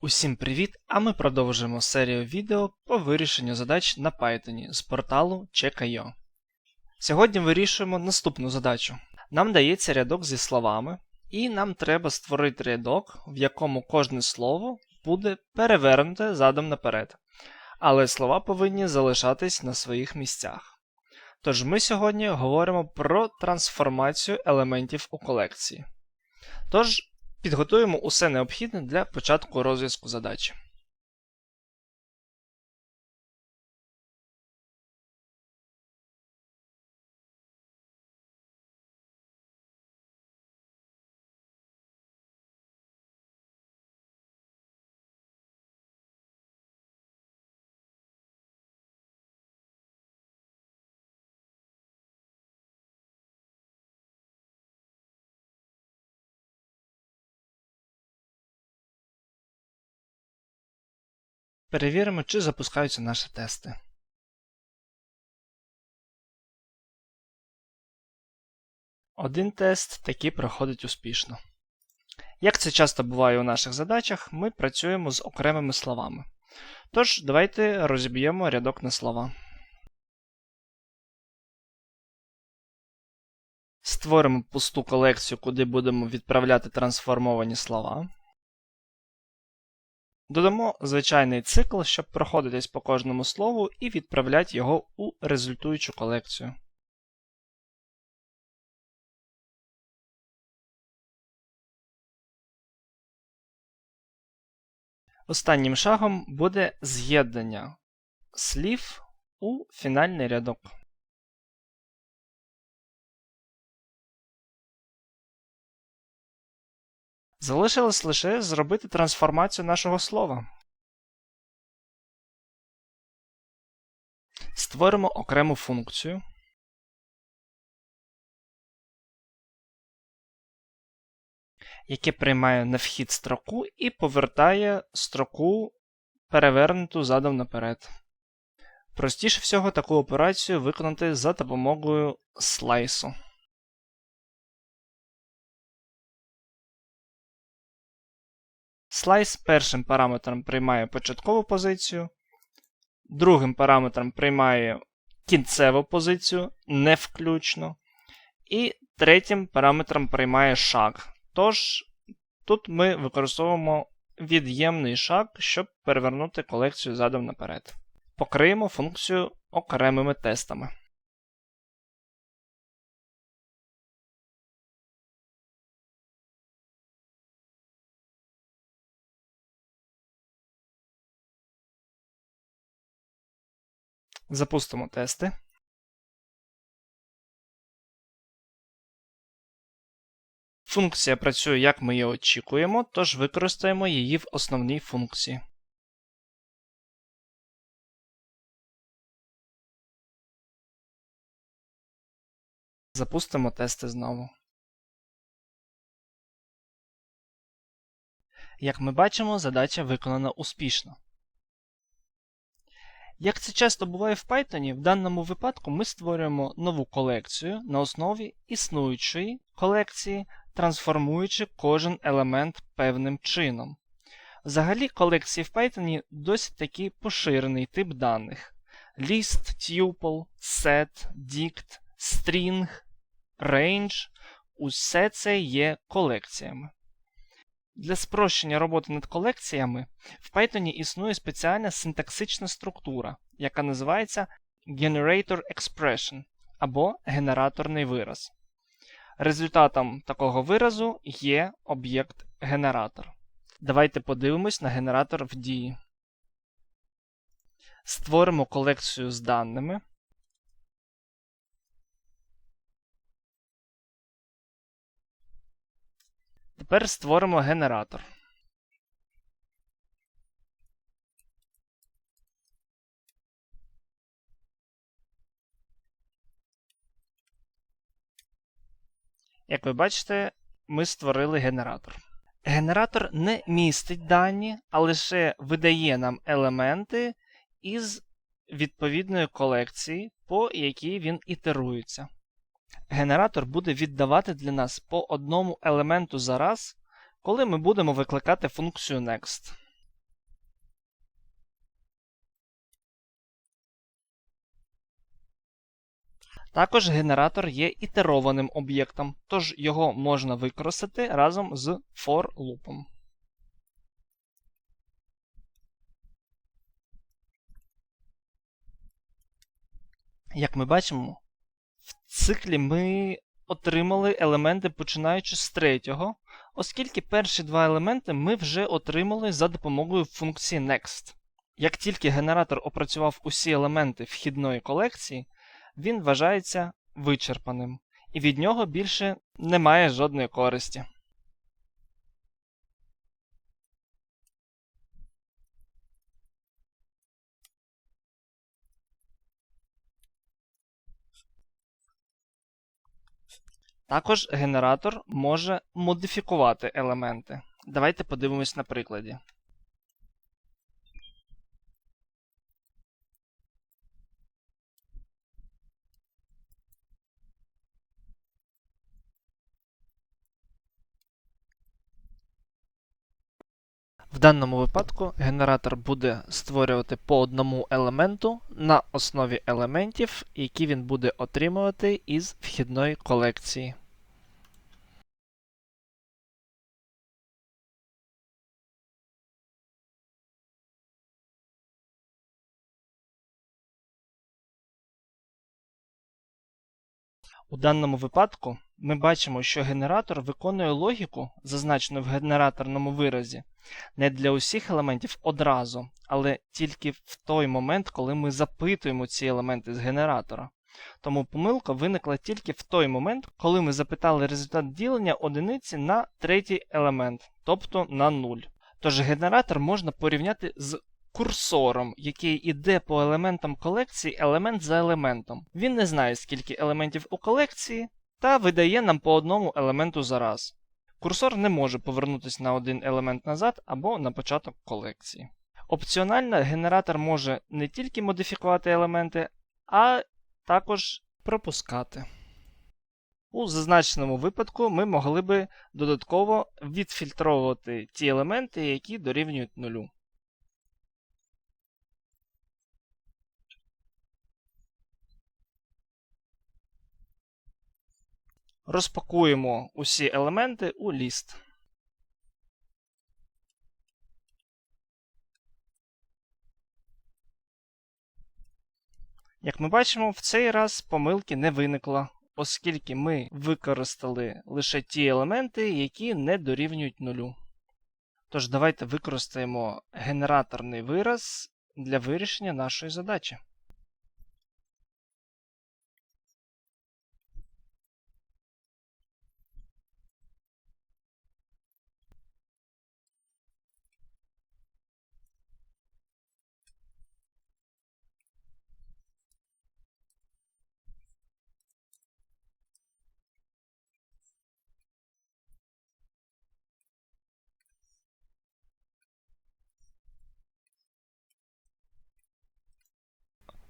Усім привіт! А ми продовжуємо серію відео по вирішенню задач на Python з порталу Check.io. Сьогодні вирішуємо наступну задачу. Нам дається рядок зі словами, і нам треба створити рядок, в якому кожне слово буде перевернуте задом наперед. Але слова повинні залишатись на своїх місцях. Тож ми сьогодні говоримо про трансформацію елементів у колекції. Тож, Підготуємо усе необхідне для початку розв'язку задачі. Перевіримо, чи запускаються наші тести. Один тест таки проходить успішно. Як це часто буває у наших задачах, ми працюємо з окремими словами. Тож, давайте розіб'ємо рядок на слова. Створимо пусту колекцію, куди будемо відправляти трансформовані слова. Додамо звичайний цикл, щоб проходитись по кожному слову і відправляти його у результуючу колекцію. Останнім шагом буде з'єднання слів у фінальний рядок. Залишилось лише зробити трансформацію нашого слова. Створимо окрему функцію. яке приймає на вхід строку і повертає строку перевернуту задом наперед. Простіше всього таку операцію виконати за допомогою слайсу. Слайс першим параметром приймає початкову позицію, другим параметром приймає кінцеву позицію не включно, і третім параметром приймає шаг. Тож, тут ми використовуємо від'ємний шаг, щоб перевернути колекцію задом наперед. Покриємо функцію окремими тестами. Запустимо тести. Функція працює, як ми її очікуємо, тож використаємо її в основній функції. Запустимо тести знову. Як ми бачимо, задача виконана успішно. Як це часто буває в Python, в даному випадку ми створюємо нову колекцію на основі існуючої колекції, трансформуючи кожен елемент певним чином. Взагалі, колекції в Python досить такий поширений тип даних: list, tuple, set, dict, string, range усе це є колекціями. Для спрощення роботи над колекціями в Python існує спеціальна синтаксична структура, яка називається Generator Expression або генераторний вираз. Результатом такого виразу є об'єкт генератор. Давайте подивимось на генератор в дії. Створимо колекцію з даними. Тепер створимо генератор. Як ви бачите, ми створили генератор. Генератор не містить дані, а лише видає нам елементи із відповідної колекції, по якій він ітерується. Генератор буде віддавати для нас по одному елементу за раз, коли ми будемо викликати функцію next. Також генератор є ітерованим об'єктом, тож його можна використати разом з for лупом. Як ми бачимо, циклі ми отримали елементи починаючи з третього, оскільки перші два елементи ми вже отримали за допомогою функції Next. Як тільки генератор опрацював усі елементи вхідної колекції, він вважається вичерпаним, і від нього більше немає жодної користі. Також генератор може модифікувати елементи. Давайте подивимось на прикладі. В даному випадку генератор буде створювати по одному елементу на основі елементів, які він буде отримувати із вхідної колекції. У даному випадку ми бачимо, що генератор виконує логіку, зазначену в генераторному виразі, не для усіх елементів одразу, але тільки в той момент, коли ми запитуємо ці елементи з генератора. Тому помилка виникла тільки в той момент, коли ми запитали результат ділення одиниці на третій елемент, тобто на 0. Тож генератор можна порівняти з курсором, який іде по елементам колекції елемент за елементом. Він не знає, скільки елементів у колекції, та видає нам по одному елементу за раз. Курсор не може повернутися на один елемент назад або на початок колекції. Опціонально генератор може не тільки модифікувати елементи, а також пропускати. У зазначеному випадку ми могли би додатково відфільтровувати ті елементи, які дорівнюють нулю. Розпакуємо усі елементи у ліст. Як ми бачимо, в цей раз помилки не виникло, оскільки ми використали лише ті елементи, які не дорівнюють нулю. Тож давайте використаємо генераторний вираз для вирішення нашої задачі.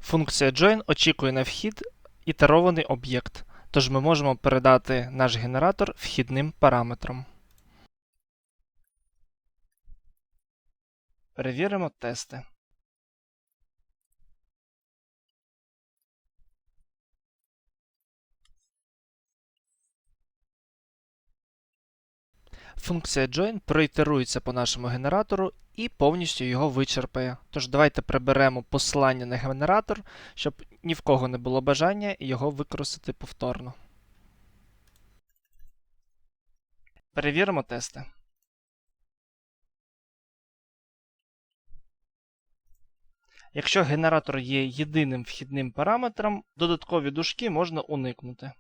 Функція join очікує на вхід ітерований об'єкт, тож ми можемо передати наш генератор вхідним параметром. Перевіримо тести. Функція join проітерується по нашому генератору і повністю його вичерпає. Тож давайте приберемо посилання на генератор, щоб ні в кого не було бажання його використати повторно. Перевіримо тести. Якщо генератор є єдиним вхідним параметром, додаткові дужки можна уникнути.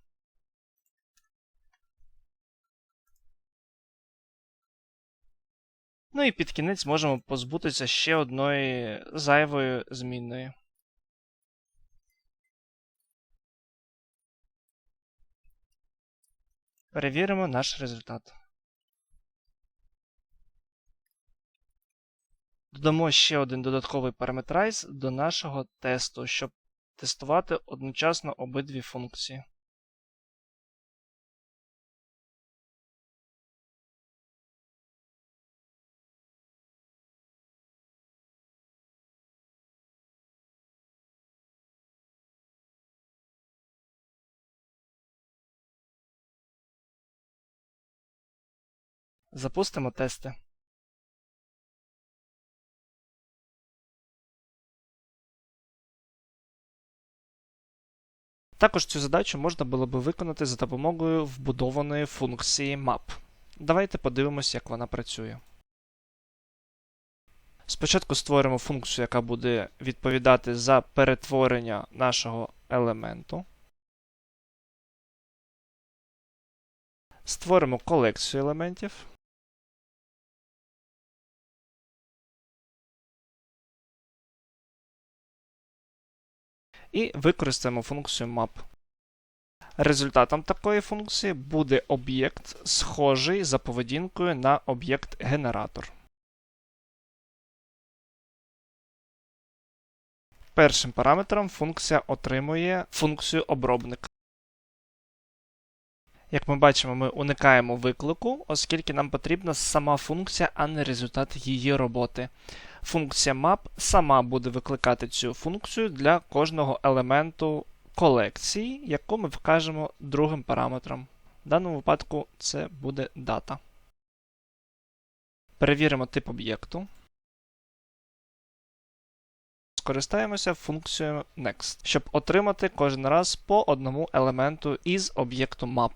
Ну і під кінець можемо позбутися ще одної зайвої змінної. Перевіримо наш результат. Додамо ще один додатковий параметрайз до нашого тесту, щоб тестувати одночасно обидві функції. Запустимо тести. Також цю задачу можна було би виконати за допомогою вбудованої функції map. Давайте подивимось, як вона працює. Спочатку створимо функцію, яка буде відповідати за перетворення нашого елементу. Створимо колекцію елементів. І використаємо функцію map. Результатом такої функції буде об'єкт, схожий за поведінкою на об'єкт генератор. Першим параметром функція отримує функцію обробник. Як ми бачимо, ми уникаємо виклику, оскільки нам потрібна сама функція, а не результат її роботи. Функція map сама буде викликати цю функцію для кожного елементу колекції, яку ми вкажемо другим параметром. В даному випадку це буде дата. Перевіримо тип об'єкту. Скористаємося функцією Next, щоб отримати кожен раз по одному елементу із об'єкту map.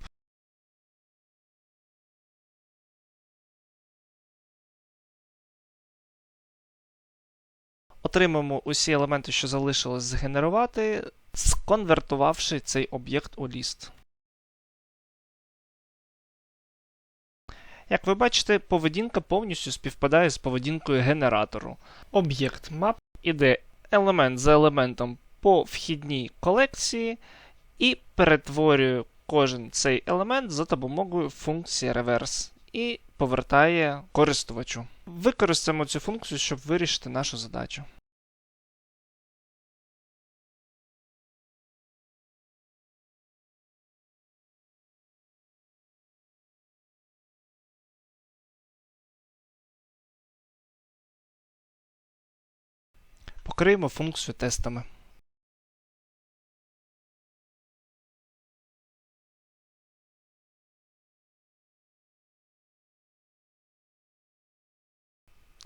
Отримаємо усі елементи, що залишилось згенерувати, сконвертувавши цей об'єкт у ліст. Як ви бачите, поведінка повністю співпадає з поведінкою генератору. Об'єкт map іде елемент за елементом по вхідній колекції і перетворює кожен цей елемент за допомогою функції reverse і повертає користувачу. Використаємо цю функцію, щоб вирішити нашу задачу. Покриємо функцію тестами.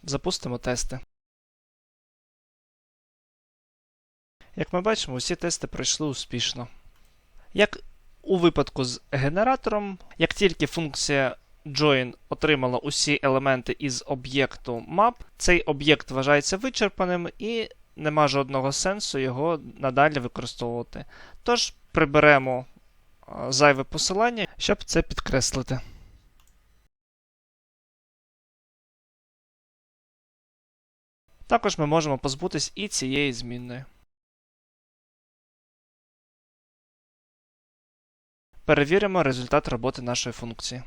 Запустимо тести. Як ми бачимо, усі тести пройшли успішно. Як у випадку з генератором, як тільки функція join отримала усі елементи із об'єкту map, цей об'єкт вважається вичерпаним і нема жодного сенсу його надалі використовувати. Тож приберемо зайве посилання, щоб це підкреслити. Також ми можемо позбутись і цієї змінної. Перевіримо результат роботи нашої функції.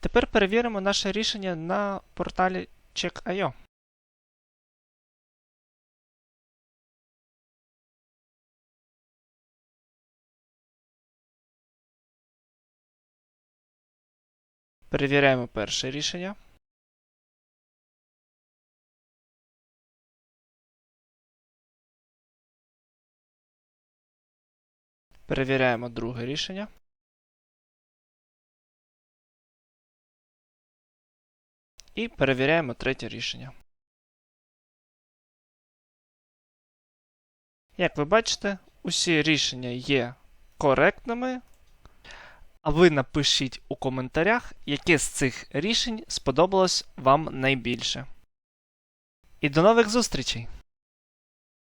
Тепер перевіримо наше рішення на порталі Check.io. Перевіряємо перше рішення. Перевіряємо друге рішення. І перевіряємо третє рішення. Як ви бачите, усі рішення є коректними. А ви напишіть у коментарях, яке з цих рішень сподобалось вам найбільше. І до нових зустрічей!